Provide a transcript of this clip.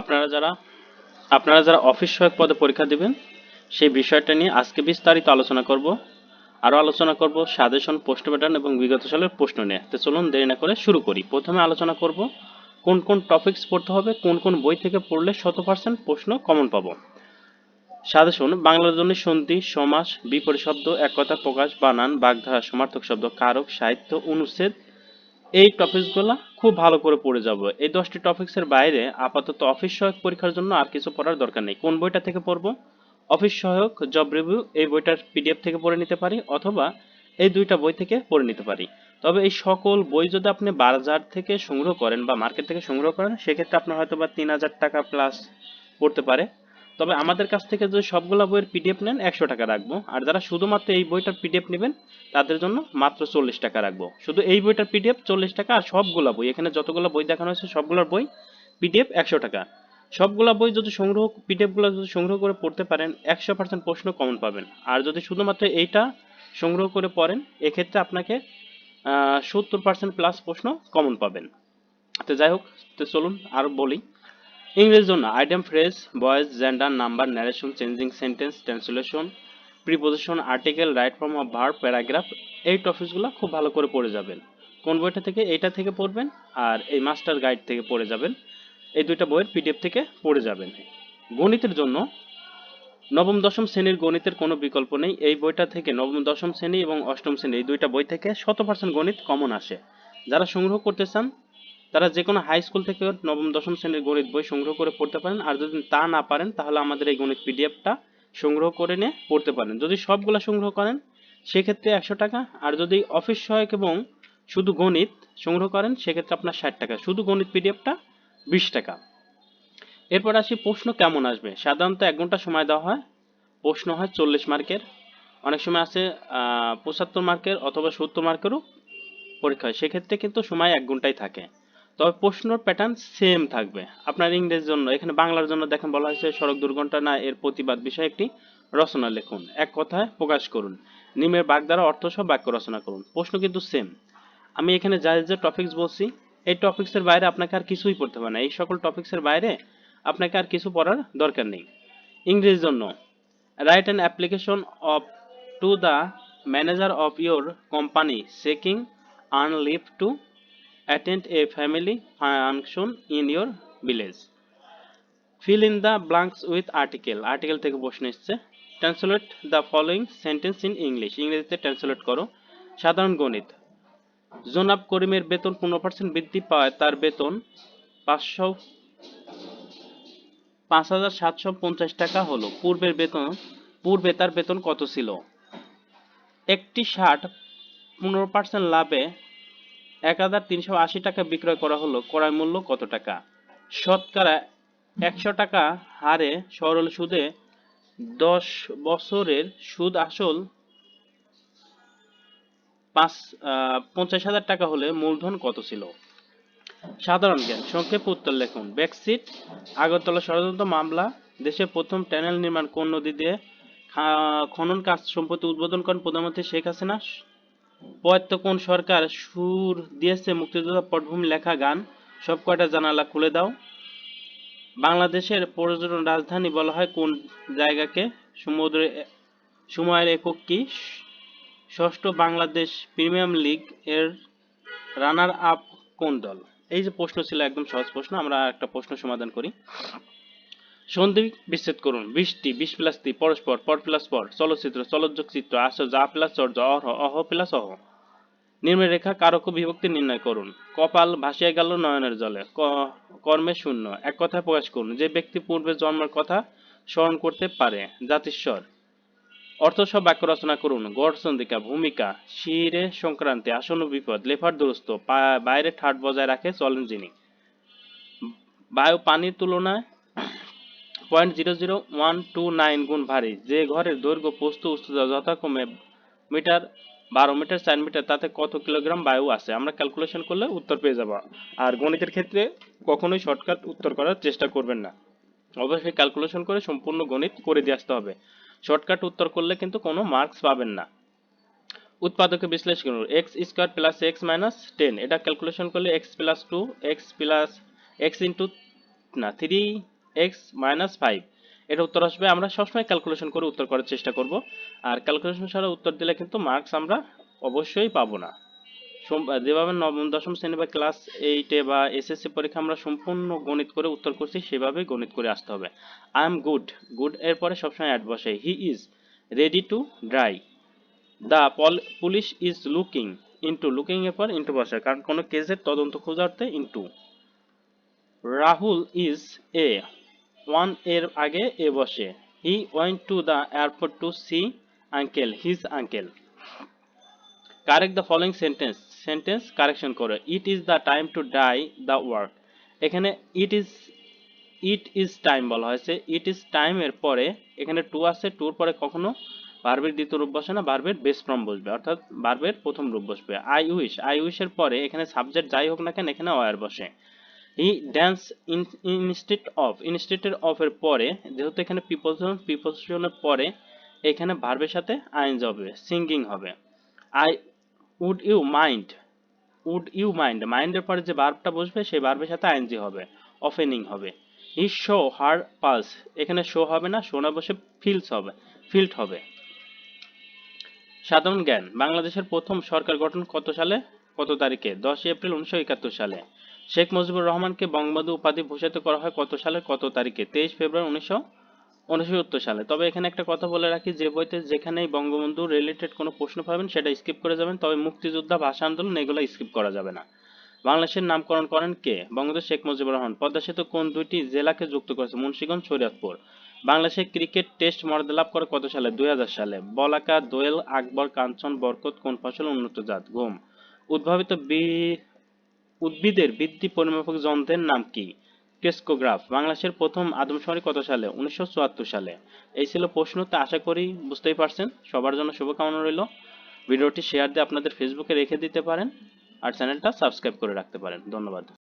আপনারা যারা আপনারা যারা অফিস সহায়ক পদে পরীক্ষা দিবেন, সেই বিষয়টা নিয়ে আজকে বিস্তারিত আলোচনা করব। আরও আলোচনা করব সাজেশন, প্রশ্ন প্যাটার্ন এবং বিগত সালের প্রশ্ন নিয়ে। তো চলুন দেরি না করে শুরু করি। প্রথমে আলোচনা করব কোন কোন টপিকস পড়তে হবে, কোন কোন বই থেকে পড়লে শত পার্সেন্ট প্রশ্ন কমন পাবো। সাজেশন, বাংলার জন্য সন্ধি, সমাস, বিপরীত শব্দ এক কথা প্রকাশ, বানান, বাগধারা, সমার্থক শব্দ, কারক, সাহিত্য, অনুচ্ছেদ, এই টপিকসগুলো খুব ভালো করে পড়ে যাব। এই দশটি টপিকসের বাইরে আপাতত অফিস সহায়ক পরীক্ষার জন্য আর কিছু পড়ার দরকার নেই। কোন বইটা থেকে পড়ব? অফিস সহায়ক জব রিভিউ এই বইটার পিডিএফ থেকে পড়ে নিতে পারি অথবা এই দুইটা বই থেকে পড়ে নিতে পারি। তবে এই সকল বই যদি আপনি বাজার থেকে সংগ্রহ করেন বা মার্কেট থেকে সংগ্রহ করেন, সেক্ষেত্রে আপনার হয়তো বা তিন হাজার টাকা প্লাস পড়তে পারে। তবে আমাদের কাছ থেকে যদি সবগুলো বইয়ের পিডিএফ নেন, একশো টাকা রাখব। আর যারা শুধুমাত্র এই বইটার পিডিএফ নেবেন, তাদের জন্য মাত্র চল্লিশ টাকা রাখব। শুধু এই বইটার পিডিএফ চল্লিশ টাকা আর সবগুলা বই। এখানে যতগুলো বই দেখানো হয়েছে, সবগুলোর বই পিডিএফ একশো টাকা। সবগুলা বই যদি সংগ্রহ পিডিএফগুলো যদি সংগ্রহ করে পড়তে পারেন, একশো পার্সেন্ট প্রশ্ন কমন পাবেন। আর যদি শুধুমাত্র এইটা সংগ্রহ করে পড়েন, এক্ষেত্রে আপনাকে সত্তর পার্সেন্ট প্লাস প্রশ্ন কমন পাবেন। তো যাই হোক, তো চলুন আর বলি। ইংরেজির জন্য item phrase, voice, gender, number, narration, changing sentence, translation, preposition, article, right form of verb, paragraph, এই টপিকসগুলো খুব ভালো করে পড়ে যাবেন। কোন বইটা থেকে? এইটা থেকে পড়বেন আর এই মাস্টার গাইড থেকে পড়ে যাবেন। এই দুইটা বইয়ের পিডিএফ থেকে পড়ে যাবেন। গণিতের জন্য নবম, দশম শ্রেণির গণিতের কোনো বিকল্প নেই। এই বইটা থেকে নবম, দশম শ্রেণি এবং অষ্টম শ্রেণি, এই দুইটা বই থেকে শত পার্সেন্ট গণিত কমন আসে। যারা সংগ্রহ করতে চান তারা যে কোনো হাই স্কুল থেকে নবম, দশম শ্রেণির গণিত বই সংগ্রহ করে পড়তে পারেন। আর যদি তা না পারেন, তাহলে আমাদের এই গণিত পিডিএফটা সংগ্রহ করে নিয়ে পড়তে পারেন। যদি সবগুলো সংগ্রহ করেন, সেক্ষেত্রে একশো টাকা। আর যদি অফিস সহায়ক এবং শুধু গণিত সংগ্রহ করেন, সেক্ষেত্রে আপনার ষাট টাকা। শুধু গণিত পিডিএফটা বিশ টাকা। এরপর আসি, প্রশ্ন কেমন আসবে? সাধারণত এক ঘণ্টা সময় দেওয়া হয়। প্রশ্ন হয় চল্লিশ মার্কের। অনেক সময় আছে পঁচাত্তর মার্কের অথবা সত্তর মার্কেরও পরীক্ষা হয়। সেক্ষেত্রে কিন্তু সময় এক ঘন্টাই থাকে। তবে প্রশ্নর প্যাটার্ন সেম থাকবে। আপনার ইংরেজির জন্য, এখানে বাংলার জন্য দেখেন বলা হয়েছে, সড়ক দুর্ঘটনা এর প্রতিবাদ বিষয়ে একটি রচনা লিখুন। এক কথায় প্রকাশ করুন। নিমের বাগ দ্বারা অর্থ সহ বাক্য রচনা করুন। প্রশ্ন কিন্তু সেম আমি এখানে যা যে টপিকস বলছি, এই টপিক্সের বাইরে আপনাকে আর কিছুই পড়তে হবে না। এই সকল টপিক্সের বাইরে আপনাকে আর কিছু পড়ার দরকার নেই। ইংরেজির জন্য write an application of to the manager of your company seeking earn leave to attend a family function in your village fill in the blanks with article article থেকে প্রশ্ন এসছে translate the following sentence in English ইংরেজিতে translate করো, সাধারণ গণিত। জোনাব করিমের বেতন পনেরো পার্সেন্ট বৃদ্ধি পাওয়ায় তার বেতন পাঁচশো, পাঁচ হাজার সাতশো পঞ্চাশ টাকা হলো। পূর্বের বেতন, পূর্বে তার বেতন কত ছিল? একটি শার্ট পনেরো পার্সেন্ট লাভে এক হাজার তিনশো আশি টাকা বিক্রয় করা হলো। ক্রয় মূল্য কত টাকা? শতকরা একশো টাকা হারে সরল সুদে দশ বছরের সুদ আসল পাঁচ পঞ্চাশ হাজার টাকা হলে মূলধন কত ছিল? সাধারণ জ্ঞান, সংক্ষেপ উত্তর লিখুন। ব্যাকসিট আগরতলা ষড়যন্ত্র মামলা, দেশের প্রথম টানেল নির্মাণ কোন নদী দিয়ে খনন কাজ সম্পত্তি উদ্বোধন করেন প্রধানমন্ত্রী শেখ হাসিনা? কোন সরকার সুর দিয়েছে মুক্তিযোদ্ধা পটভূমি লেখা গান? সব কয়টা জানালা খুলে দাও। বাংলাদেশের পর্যটন রাজধানী বলা হয় কোন জায়গাকে? সমুদ্রে সময়ের একক কি? ষষ্ঠ বাংলাদেশ প্রিমিয়াম লিগ এর রানার আপ কোন দল? এই যে প্রশ্ন ছিল একদম সহজ প্রশ্ন, আমরা একটা প্রশ্ন সমাধান করি। সন্ধি বিচ্ছেদ করুন। বৃষ্টি বিশ প্লাস তি পরস্পর পর প্লাস পর চলচ্চিত্র চলযোগ চিত্র আস যা প্লাস চর্য অহ অহ প্লাস অহ নিম্ন রেখা, কারক বিভক্তি নির্ণয় করুন। কপাল ভাসিয়া গেল নয়নের জলে। কর্মে শূন্য। এক কথায় প্রকাশ করুন। যে ব্যক্তি পূর্বে জন্মের কথা স্মরণ করতে পারে, জাতিস্বর। অর্থ সব বাক্য রচনা করুন। গড় চন্দিকা ভূমিকা, শিরে সংক্রান্তি, আসন্ন বিপদ, লেফার দুরস্ত বাইরে ঠাট বজায় রাখে চলেন যিনি। বায়ু পানির তুলনায় point zero zero one two nine গুণ ভারী। যে ঘরের দৈর্ঘ্য প্রস্তু উচ্চতা যথাক্রমে মিটার বারো মিটার, চার মিটার, তাতে কত কিলোগ্রাম বায়ু আছে? আমরা ক্যালকুলেশন করলে উত্তর পেয়ে যাব। আর গণিতের ক্ষেত্রে কখনোই শর্টকাট উত্তর করার চেষ্টা করবেন না। অবশ্যই ক্যালকুলেশন করে সম্পূর্ণ গণিত করে দিয়ে আসতে হবে। শর্টকাট উত্তর করলে কিন্তু কোনো মার্কস পাবেন না। উৎপাদকে বিশ্লেষণ করুন। X square plus X minus ten এটা ক্যালকুলেশন করলে X plus two X plus X into না থ্রি এক্স মাইনাস ফাইভ এটা উত্তর আসবে, আমরা সবসময় ক্যালকুলেশন করে উত্তর করার চেষ্টা করব। আর ক্যালকুলেশন ছাড়া উত্তর দিলে কিন্তু মার্কস আমরা অবশ্যই পাবো না। যেভাবে নবম, দশম শ্রেণি বা ক্লাস এইটে বা এসএসসি পরীক্ষা আমরা সম্পূর্ণ গণিত করে উত্তর করছি, সেভাবেই গণিত করে আসতে হবে। আই এম গুড গুড এর পরে সবসময় অ্যাড বসে। He is ready to dry the police is looking into looking এর পর ইন্টু বসে। কারণ কোনো কেসের তদন্ত খোঁজার্থে ইন্টু রাহুল ইজ এ ওয়ানের আগে এ বসে। He went to the airport to see uncle his uncle correct the following sentence sentence correction করো। It is the time to die the work এখানে it is it is time বলা হয়েছে। ইট is time এর পরে এখানে two আছে। টুর পরে কখনো ভার্বের দ্বিতীয় রূপ বসে না। ভার্বের বেস ফর্ম বসবে। অর্থাৎ ভার্বের প্রথম রূপ বসবে। আই উইশ আই উইশের পরে এখানে সাবজেক্ট যাই হোক না কেন এখানে ওয়ার বসে। হি ড্যান্স ইনস্টিট অফ ইনস্টিটের অফ পরে, যেহেতু এখানে প্রিপোজিশন প্রিপোজিশনের পরে, এখানে ভার্বের সাথে আইন হবে সিঙ্গিং হবে। I would you mind would you mind মাইন্ডের পরে যে ভার্বটা বসবে, সেই ভার্বের সাথে আইনজি হবে অফেনিং হবে। হি শো হার পালস এখানে শো হবে না শো না বসে ফিলস হবে ফিল্ড হবে। সাধারণ জ্ঞান, বাংলাদেশের প্রথম সরকার গঠন কত সালে? কত তারিখে? দশই এপ্রিল উনিশশো একাত্তর সালে। শেখ মুজিবুর রহমানকে বঙ্গবন্ধু উপাধি ভূষিত করা হয় কত সালে? কত তারিখে? তেইশ ফেব্রুয়ারি উনিশশো উনসত্তর সালে। তবে এখানে একটা কথা বলে রাখি, যে বইতে যেখানেই বঙ্গবন্ধু রিলেটেড কোনো প্রশ্ন পাবেন, সেটা স্কিপ করে যাবেন। তবে মুক্তিযোদ্ধা ভাষা আন্দোলন, এগুলো স্কিপ করা যাবে না। বাংলাদেশের নামকরণ করেন কে? বঙ্গবন্ধু শেখ মুজিবুর রহমান। পদ্মা সেতু কোন দুইটি জেলাকে যুক্ত করেছে? মুন্সিগঞ্জ, শরীয়তপুর। বাংলাদেশের ক্রিকেট টেস্ট মর্যাদা লাভ করে কত সালে? দুই হাজার সালে। বলাকা, দোয়েল, আকবর, কাঞ্চন, বরকত, কোন ফসল উন্নত জাত? গম উদ্ভাবিত বি- উদ্ভিদের বৃদ্ধি পরিমাপক যন্ত্রের নাম কি? কেসকোগ্রাফ, বাংলাদেশের প্রথম আদমশুমারি কত সালে? উনিশশো চুয়াত্তর সালে। এই ছিল প্রশ্ন, তো আশা করি বুঝতেই পারছেন। সবার জন্য শুভকামনা রইল। ভিডিওটি শেয়ার দিয়ে আপনাদের ফেসবুকে রেখে দিতে পারেন আর চ্যানেলটা সাবস্ক্রাইব করে রাখতে পারেন। ধন্যবাদ।